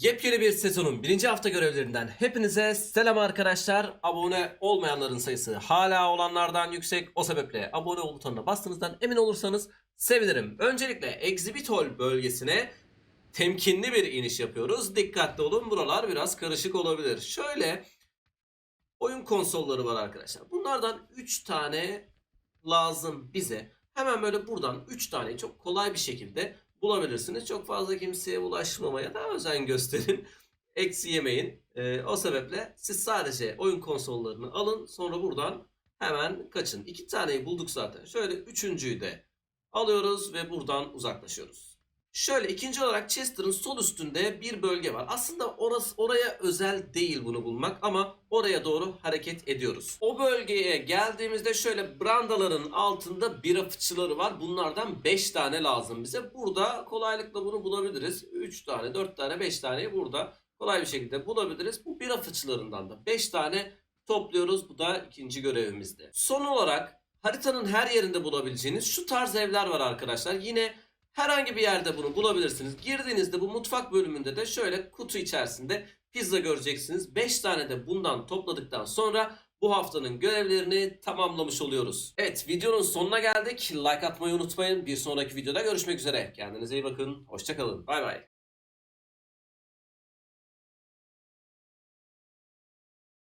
Yepyeni bir sezonun birinci hafta görevlerinden hepinize selam arkadaşlar. Abone olmayanların sayısı hala olanlardan yüksek. O sebeple abone ol butonuna bastığınızdan emin olursanız sevinirim. Öncelikle Exhibitol bölgesine temkinli bir iniş yapıyoruz. Dikkatli olun buralar biraz karışık olabilir. Şöyle oyun konsolları var arkadaşlar. Bunlardan 3 tane lazım bize. Hemen böyle buradan 3 tane çok kolay bir şekilde bulabilirsiniz. Çok fazla kimseye ulaşmamaya da özen gösterin. Eksi yemeyin. Ee, o sebeple siz sadece oyun konsollarını alın. Sonra buradan hemen kaçın. İki taneyi bulduk zaten. Şöyle üçüncüyü de alıyoruz ve buradan uzaklaşıyoruz. Şöyle ikinci olarak Chester'ın sol üstünde bir bölge var. Aslında orası oraya özel değil bunu bulmak ama oraya doğru hareket ediyoruz. O bölgeye geldiğimizde şöyle brandaların altında bira fıçıları var. Bunlardan 5 tane lazım bize. Burada kolaylıkla bunu bulabiliriz. 3 tane, 4 tane, 5 taneyi burada kolay bir şekilde bulabiliriz. Bu bira fıçılarından da 5 tane topluyoruz. Bu da ikinci görevimizde. Son olarak haritanın her yerinde bulabileceğiniz şu tarz evler var arkadaşlar. Yine Herhangi bir yerde bunu bulabilirsiniz. Girdiğinizde bu mutfak bölümünde de şöyle kutu içerisinde pizza göreceksiniz. 5 tane de bundan topladıktan sonra bu haftanın görevlerini tamamlamış oluyoruz. Evet videonun sonuna geldik. Like atmayı unutmayın. Bir sonraki videoda görüşmek üzere. Kendinize iyi bakın. Hoşçakalın. Bay bay.